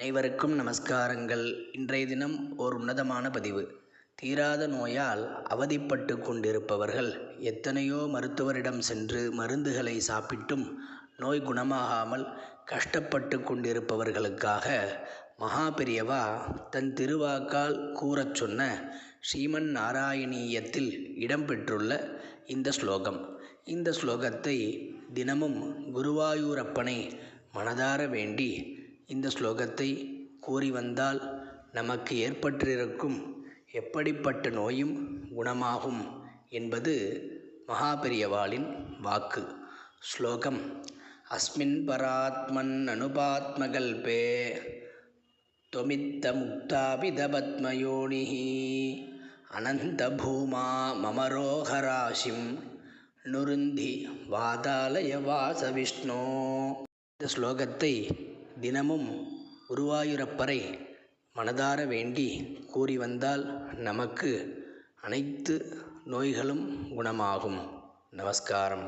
அனைவருக்கும் நமஸ்காரங்கள். இன்றைய தினம் ஓர் உன்னதமான பதிவு. தீராத நோயால் அவதிப்பட்டு கொண்டிருப்பவர்கள் எத்தனையோ மருத்துவரிடம் சென்று மருந்துகளை சாப்பிட்டும் நோய் குணமாகாமல் கஷ்டப்பட்டு கொண்டிருப்பவர்களுக்காக மகா பெரியவா தன் திருவாக்கால் கூறச் சொன்ன ஸ்ரீமன் நாராயணீயத்தில் இடம்பெற்றுள்ள இந்த ஸ்லோகம். இந்த ஸ்லோகத்தை தினமும் குருவாயூரப்பனை மனதார வேண்டி இந்த ஸ்லோகத்தை கூறி வந்தால் நமக்கு ஏற்பட்டிருக்கும் எப்படிப்பட்ட நோயும் குணமாகும் என்பது மகாபெரியவாளின் வாக்கு. ஸ்லோகம் அஸ்மின் பராத்மன் அனுபாத்மகல்பே தொமித்த முக்தாபிதபத்மயோனி அனந்தபூமா மமரோகராசிம் நுருந்தி வாதாலய வாச விஷ்ணோ. இந்த ஸ்லோகத்தை தினமும் குருவாயூரப்பரை மனதார வேண்டி கூறி வந்தால் நமக்கு அனைத்து நோய்களும் குணமாகும். நமஸ்காரம்.